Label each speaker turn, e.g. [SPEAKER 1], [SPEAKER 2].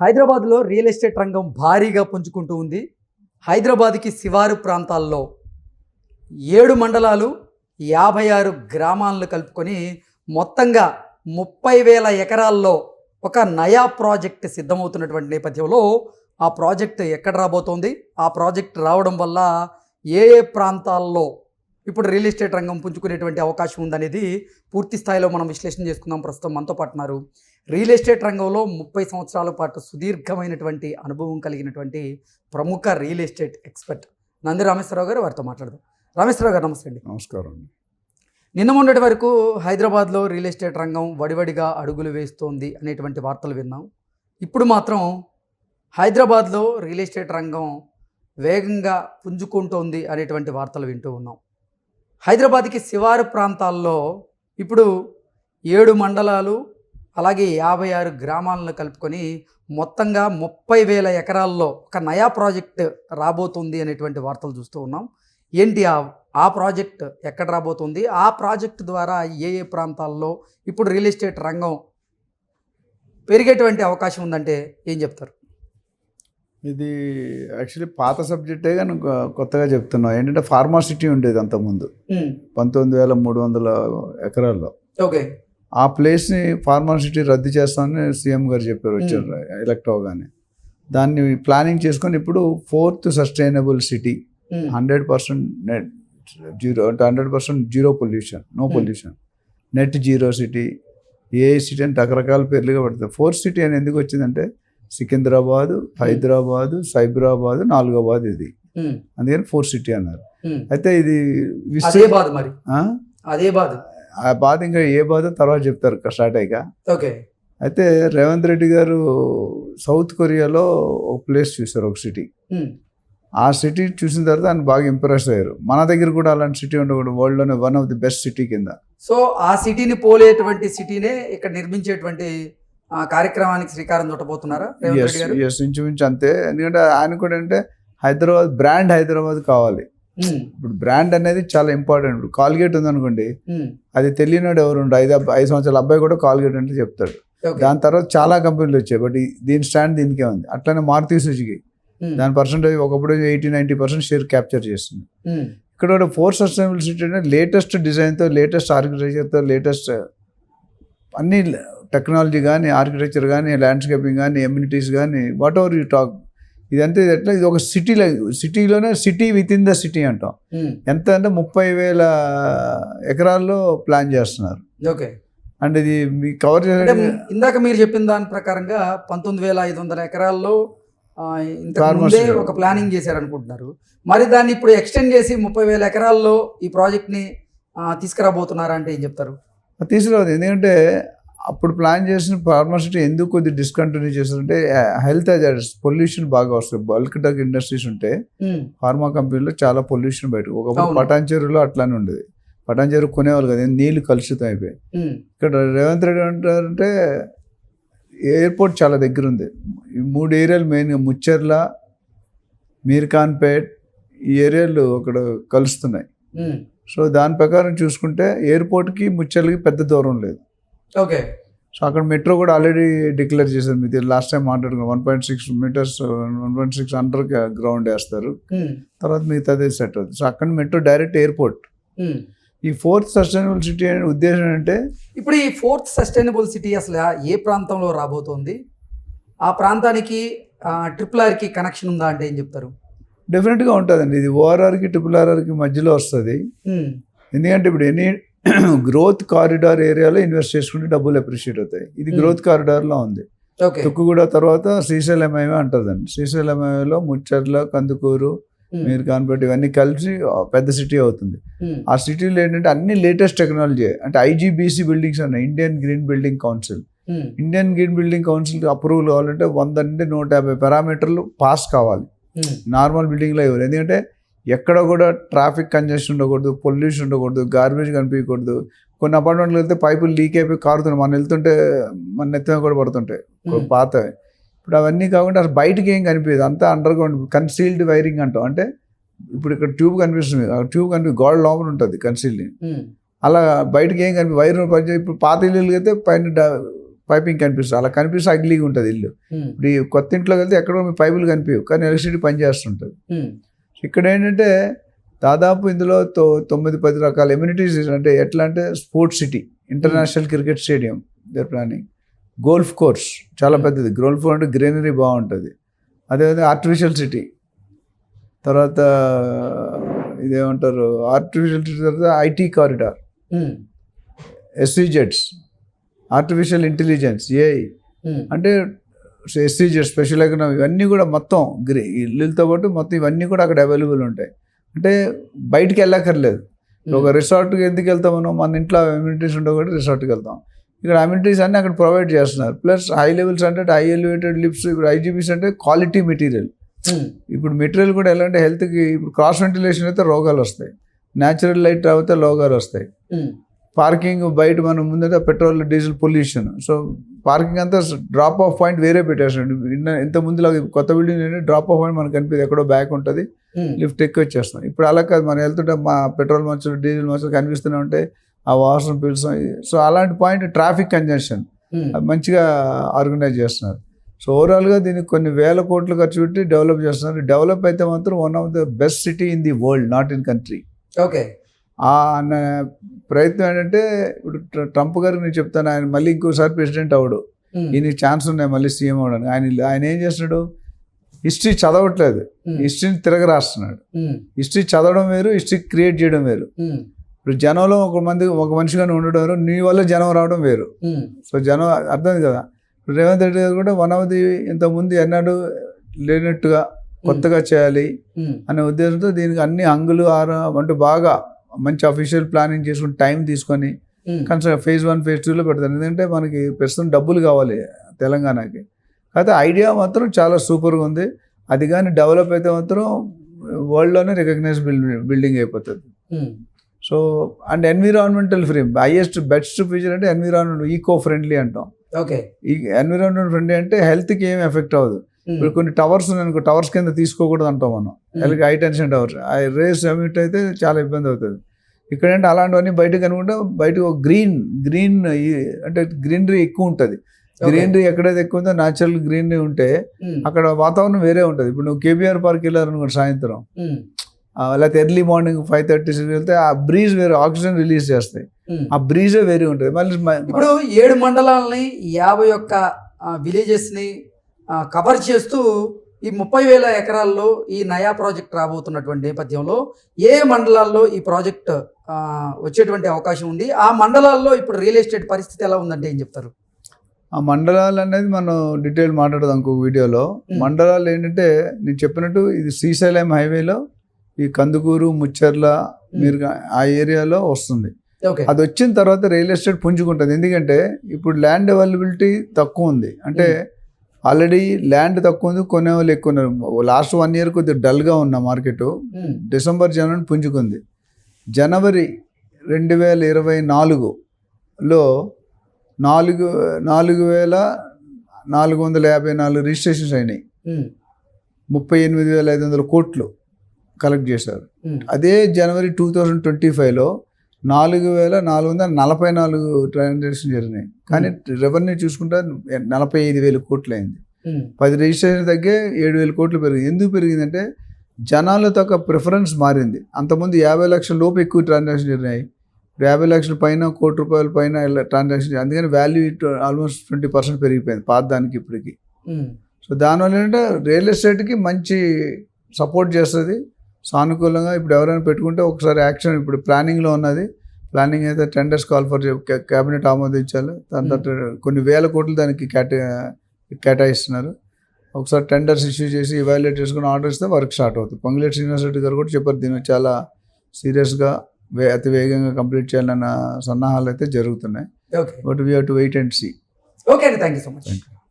[SPEAKER 1] హైదరాబాద్లో real estate రంగం భారీగా పుంజుకుంటూ ఉంది. హైదరాబాద్కి శివారు ప్రాంతాల్లో ఏడు మండలాలు యాభై ఆరు గ్రామాలను కలుపుకొని మొత్తంగా ముప్పై వేల ఎకరాల్లో ఒక నయా ప్రాజెక్ట్ సిద్ధమవుతున్నటువంటి నేపథ్యంలో ఆ ప్రాజెక్ట్ ఎక్కడ రాబోతోంది? ఆ ప్రాజెక్ట్ రావడం వల్ల ఏ ఏ ప్రాంతాల్లో ఇప్పుడు రియల్ ఎస్టేట్ రంగం పుంజుకునేటువంటి అవకాశం ఉందనేది పూర్తి స్థాయిలో మనం విశ్లేషణ చేసుకుందాం. ప్రస్తుతం మనతో పాటున్నారు రియల్ ఎస్టేట్ రంగంలో ముప్పై సంవత్సరాల పాటు సుదీర్ఘమైనటువంటి అనుభవం కలిగినటువంటి ప్రముఖ real estate expert Nandi Rameshwara Rao garu వారితో మాట్లాడదాం. రామేశ్వరరావు గారు నమస్తే అండి.
[SPEAKER 2] నమస్కారం అండి.
[SPEAKER 1] నిన్న మొన్నటి వరకు హైదరాబాద్లో రియల్ ఎస్టేట్ రంగం వడివడిగా అడుగులు వేస్తోంది అనేటువంటి వార్తలు విన్నాం. ఇప్పుడు మాత్రం హైదరాబాద్లో రియల్ ఎస్టేట్ రంగం వేగంగా పుంజుకుంటోంది అనేటువంటి వార్తలు వింటూ ఉన్నాం. హైదరాబాద్కి శివారు ప్రాంతాల్లో ఇప్పుడు ఏడు మండలాలు అలాగే యాభై ఆరు గ్రామాలను కలుపుకొని మొత్తంగా ముప్పై వేల ఎకరాల్లో ఒక నయా ప్రాజెక్ట్ రాబోతుంది అనేటువంటి వార్తలు చూస్తూ ఉన్నాం. ఏంటి ఆ ఆ ప్రాజెక్ట్ ఎక్కడ రాబోతుంది? ఆ ప్రాజెక్ట్ ద్వారా ఏ ఏ ప్రాంతాల్లో ఇప్పుడు రియల్ ఎస్టేట్ రంగం పెరిగేటువంటి అవకాశం ఉందంటే ఏం చెప్తారు?
[SPEAKER 2] ఇది యాక్చువల్లీ పాత సబ్జెక్టే కానీ కొత్తగా చెప్తున్నా. ఏంటంటే ఫార్మాసిటీ ఉండేది అంతకుముందు. పంతొమ్మిది వేల మూడు వందల ఎకరాల్లో.
[SPEAKER 1] ఓకే.
[SPEAKER 2] ఆ ప్లేస్ని ఫార్మాసిటీ రద్దు చేస్తామని సీఎం గారు చెప్పారు వచ్చారు ఎలక్ట్ అవగానే. దాన్ని ప్లానింగ్ చేసుకొని ఇప్పుడు fourth sustainable city hundred percent net zero అంటే hundred percent zero pollution no. Pollution. Net zero city ఏ సిటీ అంటే రకరకాల పేర్లుగా పడుతుంది. ఫోర్త్ సిటీ అని ఎందుకు వచ్చిందంటే సికింద్రాబాదు హైదరాబాదు సైబరాబాదు నాలుగోబాద్ ఇది. అందుకని ఫోర్త్ సిటీ అన్నారు. అయితే ఇది
[SPEAKER 1] అదే బాధ మరి? అదే బాధ.
[SPEAKER 2] ఆ బాధ ఇంకా ఏ బాధ? తర్వాత చెప్తారు స్టార్ట్ అయ్యాక.
[SPEAKER 1] ఓకే.
[SPEAKER 2] అయితే రేవంత్ రెడ్డి గారు సౌత్ కొరియాలో ఒక ప్లేస్ చూశారు ఒక సిటీ ఆ సిటీ చూసిన తర్వాత ఆయన బాగా ఇంప్రెస్ అయ్యారు. మన దగ్గర కూడా అలాంటి సిటీ ఉండకూడదు. వరల్డ్లోనే one of the best city కింద.
[SPEAKER 1] సో ఆ సిటీని పోలేటువంటి సిటీనే ఇక్కడ నిర్మించేటువంటి కార్యక్రమానికి శ్రీకారం చుట్టబోతున్నారా
[SPEAKER 2] ఎస్ ఇంచుమించు అంతే. ఎందుకంటే ఆయన కూడా అంటే హైదరాబాద్ బ్రాండ్ హైదరాబాద్ కావాలి. ఇప్పుడు బ్రాండ్ అనేది చాలా ఇంపార్టెంట్ ఇప్పుడు కాల్గేట్ ఉందనుకోండి
[SPEAKER 1] ఉమ్,
[SPEAKER 2] అది తెలియనాడు ఎవరు ఐదు ఐదు సంవత్సరాల అబ్బాయి కూడా కాల్గేట్ అంటే చెప్తాడు. దాని తర్వాత చాలా కంపెనీలు వచ్చాయి. బట్ దీని స్టాండ్ దీనికే ఉంది. అట్లనే మారుతి సుజుకి.
[SPEAKER 1] ఉమ్,
[SPEAKER 2] దాని పర్సెంటేజ్ ఒకప్పుడు eighty ninety percent share capture చేస్తుంది. ఇక్కడ కూడా ఫోర్ సస్టైనబుల్ సిటీ అంటే లేటెస్ట్ డిజైన్తో లేటెస్ట్ ఆర్కిటెక్చర్తో లేటెస్ట్ అన్ని టెక్నాలజీ కానీ ఆర్కిటెక్చర్ కానీ ల్యాండ్స్కేపింగ్ కానీ ఎమ్యూనిటీస్ కానీ వాట్ ఎవర్ యూ టాక్ ఇదంతా ఇది ఎట్లా ఇది ఒక సిటీలో సిటీలోనే city with in the city అంటాం ఎంత అంటే ముప్పై వేల ఎకరాల్లో ప్లాన్ చేస్తున్నారు.
[SPEAKER 1] ఓకే.
[SPEAKER 2] అండ్ ఇది మీ కవర్
[SPEAKER 1] ఇందాక మీరు చెప్పిన దాని ప్రకారంగా పంతొమ్మిది వేల ఐదు వందల ఎకరాల్లో ఆ, ఇంతకు
[SPEAKER 2] Farmers
[SPEAKER 1] ముందే
[SPEAKER 2] level.
[SPEAKER 1] ఒక ప్లానింగ్ చేశారనుకుంటున్నారు. మరి దాన్ని ఇప్పుడు ఎక్స్టెండ్ చేసి ముప్పై వేల ఎకరాల్లో ఈ ప్రాజెక్ట్ని తీసుకురాబోతున్నారా అంటే ఏం చెప్తారు?
[SPEAKER 2] తీసుకురావద్దు. ఎందుకంటే అప్పుడు ప్లాన్ చేసిన ఫార్మాసిటీ ఎందుకు కొద్దిగా డిస్కంటిన్యూ చేస్తారంటే హెల్త్ పొల్యూషన్ బాగా వస్తుంది బల్క్ డ్రగ్ ఇండస్ట్రీస్ ఉంటే ఫార్మా కంపెనీలో చాలా పొల్యూషన్ బయట ఒకప్పుడు. పటాన్చెరులో అట్లానే ఉండేది. పటాన్చెరు కొనేవాళ్ళు కదా నీళ్ళు కలుషితం అయిపోయాయి.
[SPEAKER 1] ఉమ్,
[SPEAKER 2] ఇక్కడ రేవంత్ రెడ్డి అంటారంటే ఎయిర్పోర్ట్ చాలా దగ్గర ఉంది. ఈ మూడు ఏరియాలు మెయిన్గా ముచ్చెర్ల మీర్ఖాన్పేట్ ఈ ఏరియాలు అక్కడ కలుస్తున్నాయి.
[SPEAKER 1] ఉమ్,
[SPEAKER 2] సో దాని ప్రకారం చూసుకుంటే ఎయిర్పోర్ట్కి ముచ్చెర్లకి పెద్ద దూరం లేదు.
[SPEAKER 1] ఓకే.
[SPEAKER 2] సో అక్కడ మెట్రో కూడా ఆల్రెడీ డిక్లేర్ చేశారు మీది లాస్ట్ టైం మాట్లాడుకున్నాం. One point six meters one point six underground వేస్తారు.
[SPEAKER 1] ఉమ్,
[SPEAKER 2] తర్వాత మిగతాది సెట్ అవుతుంది. సో అక్కడ మెట్రో డైరెక్ట్ ఎయిర్పోర్ట్
[SPEAKER 1] ఉమ్.
[SPEAKER 2] ఈ ఫోర్త్ సస్టైనబుల్ సిటీ అనే ఉద్దేశం అంటే
[SPEAKER 1] ఇప్పుడు ఈ ఫోర్త్ సస్టైనబుల్ సిటీ అసలు ఏ ప్రాంతంలో రాబోతోంది? ఆ ప్రాంతానికి ట్రిపుల్ ఆర్కి కనెక్షన్ ఉందా అంటే ఏం చెప్తారు?
[SPEAKER 2] డెఫినెట్గా ఉంటుందండి. ఇది ఓఆర్ఆర్కి ట్రిపుల్ ఆర్ఆర్కి మధ్యలో వస్తుంది.
[SPEAKER 1] ఉమ్,
[SPEAKER 2] ఎందుకంటే ఇప్పుడు ఎనీ గ్రోత్ కారిడార్ ఏరియాలో ఇన్వెస్ట్ చేసుకుంటే డబ్బులు అప్రిషియేట్ అవుతాయి. ఇది
[SPEAKER 1] Hmm.
[SPEAKER 2] గ్రోత్ కారిడార్లో ఉంది. తుక్కుగూడ తర్వాత శ్రీశైలం ఎంఐఏ అంటుందండి. శ్రీశైలం ఎంఐఏలో ముచ్చర్ల కందుకూరు
[SPEAKER 1] ఉమ్,
[SPEAKER 2] మీరు కాన్పేట ఇవన్నీ కలిసి పెద్ద సిటీ అవుతుంది.
[SPEAKER 1] ఉమ్,
[SPEAKER 2] ఆ సిటీలో ఏంటంటే అన్ని లేటెస్ట్ టెక్నాలజీ అంటే ఐజీబీసీ బిల్డింగ్స్ అన్న Indian green building council Indian green building council approval కావాలంటే వంద నుండి నూట యాభై పారామీటర్లు పాస్ కావాలి. నార్మల్ బిల్డింగ్లో ఇవ్వరు ఎందుకంటే ఎక్కడ కూడా ట్రాఫిక్ కంజెషన్ ఉండకూడదు పొల్యూషన్ ఉండకూడదు గార్బేజ్ కనిపించకూడదు. కొన్ని అపార్ట్మెంట్లు వెళ్తే పైపులు లీక్ అయిపోయి కారుతున్నాయి. మనం వెళ్తుంటే మన నెత్తిన కూడా పడుతుంటాయి. పాత ఇప్పుడు అవన్నీ కాకుండా అసలు బయటికి ఏం కనిపించదు. అంతా అండర్ గ్రౌండ్ కన్సీల్డ్ వైరింగ్ అంటాం. అంటే ఇప్పుడు ఇక్కడ ట్యూబ్ కనిపిస్తుంది. ఆ ట్యూబ్ కనిపి గోడ లోపల ఉంటుంది కన్సీల్డ్ అలా బయటకి ఏం కనిపి వైర్ పనిచే ఇప్పుడు పాత ఇల్లు అయితే పైన పైపింగ్ కనిపిస్తుంది. అలా కనిపిస్తే అగ్లీగా ఉంటుంది ఇల్లు. ఇప్పుడు ఈ కొత్త ఇంట్లోకి వెళ్తే ఎక్కడో మీ పైపులు కనిపించవు కానీ ఎలక్ట్రిసిటీ పనిచేస్తుంటుంది ఇక్కడ ఏంటంటే దాదాపు ఇందులో తొ తొమ్మిది పది రకాల ఎమ్యూనిటీస్ అంటే ఎట్లా అంటే sports city international cricket stadium there planning golf course చాలా పెద్దది. గోల్ఫ్ అంటే గ్రీనరీ బాగుంటుంది. అదేవిధంగా ఆర్టిఫిషియల్ సిటీ తర్వాత ఇదేమంటారు? ఆర్టిఫిషియల్ సిటీ తర్వాత ఐటీ కారిడార్ ఎస్సీజెట్స్ ఆర్టిఫిషియల్ ఇంటెలిజెన్స్ ఏఐ అంటే ఎస్సీజెడ్ స్పెషల్ ఎకనామీ ఇవన్నీ కూడా మొత్తం గ్రే ఇల్లులతో పాటు మొత్తం ఇవన్నీ కూడా అక్కడ అవైలబుల్ ఉంటాయి. అంటే బయటికి వెళ్ళక్కర్లేదు. ఒక రిసార్ట్కి ఎందుకు వెళ్తాం మనం? మన ఇంట్లో అమ్యూనిటీస్ ఉండవు కూడా రిసార్ట్కి వెళ్తాం. ఇక్కడ అమ్యూనిటీస్ అన్నీ అక్కడ ప్రొవైడ్ చేస్తున్నారు. ప్లస్ హై లెవెల్స్ అంటే హై ఎలివేటెడ్ లిప్స్ ఇప్పుడు ఐజీబీస్ అంటే క్వాలిటీ మెటీరియల్ ఇప్పుడు మెటీరియల్ కూడా ఎలా అంటే హెల్త్కి ఇప్పుడు క్రాస్ వెంటిలేషన్ అయితే రోగాలు వస్తాయి. న్యాచురల్ లైట్ అయితే రోగాలు వస్తాయి. పార్కింగ్ బయట మనం ముందట petrol diesel pollution so parking అంతా డ్రాప్ ఆఫ్ పాయింట్ వేరే పెట్టేస్తాడు ఇన్న- ఇంత ముందులో కొత్త బిల్డింగ్ ఏంటంటే డ్రాప్ ఆఫ్ పాయింట్ మనకు కనిపిస్తుంది ఎక్కడో బ్యాక్ ఉంటుంది. లిఫ్ట్ ఎక్కువ వచ్చేస్తాం ఇప్పుడు అలా కాదు. మనం వెళ్తుంటే మా పెట్రోల్ మచ్చలు డీజిల్ మచ్చలు కనిపిస్తూనే ఉంటాయి. ఆ వాసన పీల్చాం సో అలాంటి పాయింట్ ట్రాఫిక్ కంజెషన్ మంచిగా ఆర్గనైజ్ చేస్తున్నారు. సో ఓవరాల్గా దీనికి కొన్ని వేల కోట్లు ఖర్చు పెట్టి డెవలప్ చేస్తున్నారు. డెవలప్ అయితే మాత్రం one of the best city in the world not in country
[SPEAKER 1] okay
[SPEAKER 2] ప్రయత్నం ఏంటంటే ఇప్పుడు ట్ర- ట్రంప్ గారికి నేను చెప్తాను ఆయన మళ్ళీ ఇంకోసారి ప్రెసిడెంట్ అవడు ఈయనకి ఛాన్స్ ఉన్నాయి మళ్ళీ సీఎం అవడానికి ఆయన ఆయన ఏం చేస్తున్నాడు? హిస్టరీ చదవట్లేదు. హిస్టరీని తిరగరాస్తున్నాడు
[SPEAKER 1] ఉమ్,
[SPEAKER 2] హిస్టరీ చదవడం వేరు హిస్టరీ క్రియేట్ చేయడం వేరు. ఇప్పుడు జనంలో ఒక మంది ఒక మనిషిగానే ఉండడం వేరు నీ వల్ల జనం రావడం వేరు. సో జనం అర్థం కదా? ఇప్పుడు రేవంత్ రెడ్డి గారు కూడా వన్ ఆఫ్ ది ఇంతకుముందు ఎన్నడూ లేనట్టుగా కొత్తగా చేయాలి అనే ఉద్దేశంతో దీనికి అన్ని అంగులు ఆర అంటే బాగా మంచి అఫీషియల్ ప్లానింగ్ చేసుకుని టైం తీసుకొని కన్స్ట్రక్ట్ ఫేజ్ వన్ ఫేజ్ టూలో పెడతారు. ఎందుకంటే మనకి ప్రస్తుతం డబ్బులు కావాలి తెలంగాణకి. కాకపోతే ఐడియా మాత్రం చాలా సూపర్గా ఉంది. అది కానీ డెవలప్ అయితే మాత్రం వరల్డ్లోనే రికగ్నైజ్ బిల్డింగ్ బిల్డింగ్ అయిపోతుంది. So and environmental free highest best feature అంటే ఎన్విరాన్మెంట్ ఈకో ఫ్రెండ్లీ అంటాం.
[SPEAKER 1] ఓకే
[SPEAKER 2] ఈ ఎన్విరాన్మెంట్ ఫ్రెండ్లీ అంటే హెల్త్కి ఏం ఎఫెక్ట్ అవ్వదు. ఇప్పుడు కొన్ని టవర్స్ ఉన్నాయి టవర్స్ కింద తీసుకోకూడదు అంటాం మనం. అలాగే హై టెన్షన్ టవర్స్ ఆ రేస్ ఎమిట్ అయితే చాలా ఇబ్బంది అవుతుంది. ఇక్కడ అంటే అలాంటివన్నీ బయట కనుకుంటే బయట గ్రీన్ గ్రీన్ అంటే గ్రీనరీ ఎక్కువ ఉంటుంది. గ్రీనరీ ఎక్కడైతే ఎక్కువ ఉందో న్యాచురల్ గ్రీనరీ ఉంటే అక్కడ వాతావరణం వేరే ఉంటుంది. ఇప్పుడు నువ్వు కేబీఆర్ పార్క్ వెళ్ళారనుకోండి సాయంత్రం. లేకపోతే early morning five thirty six వెళ్తే ఆ బ్రీజ్ వేరే ఆక్సిజన్ రిలీజ్ చేస్తాయి. ఆ బ్రీజే వేరే ఉంటుంది. మళ్ళీ
[SPEAKER 1] ఇప్పుడు ఏడు మండలాలని యాభై ఒక్క విలేజెస్ని కవర్ చేస్తూ ఈ ముప్పై వేల ఎకరాల్లో ఈ నయా ప్రాజెక్ట్ రాబోతున్నటువంటి నేపథ్యంలో ఏ మండలాల్లో ఈ ప్రాజెక్ట్ వచ్చేటువంటి అవకాశం ఉంది? ఆ మండలాల్లో ఇప్పుడు రియల్ ఎస్టేట్ పరిస్థితి ఎలా ఉందంటే ఏం చెప్తారు?
[SPEAKER 2] ఆ మండలాలు అనేది మనం డీటెయిల్ మాట్లాడదాం ఇంకొక వీడియోలో. మండలాలు ఏంటంటే నేను చెప్పినట్టు ఇది శ్రీశైలం హైవేలో ఈ కందుకూరు ముచ్చర్ల మీరు ఆ ఏరియాలో వస్తుంది.
[SPEAKER 1] ఓకే.
[SPEAKER 2] అది వచ్చిన తర్వాత రియల్ ఎస్టేట్ పుంజుకుంటుంది. ఎందుకంటే ఇప్పుడు ల్యాండ్ అవైలబిలిటీ తక్కువ ఉంది. అంటే ఆల్రెడీ ల్యాండ్ తక్కువ ఉంది కొనే వాళ్ళు ఎక్కువ ఉన్నారు. లాస్ట్ వన్ ఇయర్ కొద్దిగా డల్గా ఉన్న మార్కెట్ డిసెంబర్ జనవరి పుంజుకుంది. జనవరి రెండు వేల ఇరవై నాలుగులో నాలుగు నాలుగు వేల నాలుగు వందల యాభై నాలుగు రిజిస్ట్రేషన్స్ అయినాయి.
[SPEAKER 1] ఉమ్,
[SPEAKER 2] ముప్పై ఎనిమిది వేల ఐదు వందల కోట్లు కలెక్ట్ చేశారు.
[SPEAKER 1] ఉమ్,
[SPEAKER 2] అదే జనవరి టూ థౌజండ్ ట్వంటీ ఫైవ్లో నాలుగు వేల నాలుగు వందల నలభై నాలుగు ట్రాన్సాక్షన్ జరిగినాయి. కానీ రెవెన్యూ చూసుకుంటే నలభై ఐదు వేల కోట్లు అయింది.
[SPEAKER 1] ఉమ్,
[SPEAKER 2] పది రిజిస్ట్రేషన్ తగ్గే ఏడు వేల కోట్లు పెరిగింది. ఎందుకు పెరిగిందంటే జనాలతో ఒక ప్రిఫరెన్స్ మారింది. అంతకుముందు యాభై లక్షల లోపు ఎక్కువ ట్రాన్సాక్షన్ జరిగినాయి. యాభై లక్షల పైన కోటి రూపాయల పైన ఇలా ట్రాన్సాక్షన్ అందుకని వాల్యూ ఆల్మోస్ట్ ట్వంటీ పర్సెంట్ పెరిగిపోయింది పాత దానికి ఇప్పటికి.
[SPEAKER 1] ఉమ్,
[SPEAKER 2] సో దానివల్ల ఏంటంటే రియల్ ఎస్టేట్కి మంచి సపోర్ట్ చేస్తుంది. సానుకూలంగా ఇప్పుడు ఎవరైనా పెట్టుకుంటే ఒకసారి యాక్షన్ ఇప్పుడు ప్లానింగ్లో ఉన్నది. ప్లానింగ్ అయితే టెండర్స్ కాల్ ఫర్ క్యాబినెట్ ఆమోదించాలి. దాని తర్వాత కొన్ని వేల కోట్లు దానికి కేటా కేటాయిస్తున్నారు. ఒకసారి టెండర్స్ ఇష్యూ చేసి ఇవాల్యుయేట్ చేసుకుని ఆర్డర్ ఇస్తే వర్క్ స్టార్ట్ అవుతుంది. పొంగులేటి రెడ్డి గారు కూడా చెప్పారు దీన్ని చాలా సీరియస్గా వే అతి వేగంగా కంప్లీట్ చేయాలన్న సన్నాహాలు అయితే జరుగుతున్నాయి.
[SPEAKER 1] Okay.
[SPEAKER 2] But we have to wait and see
[SPEAKER 1] okay అండి thank you so much.
[SPEAKER 2] Thank you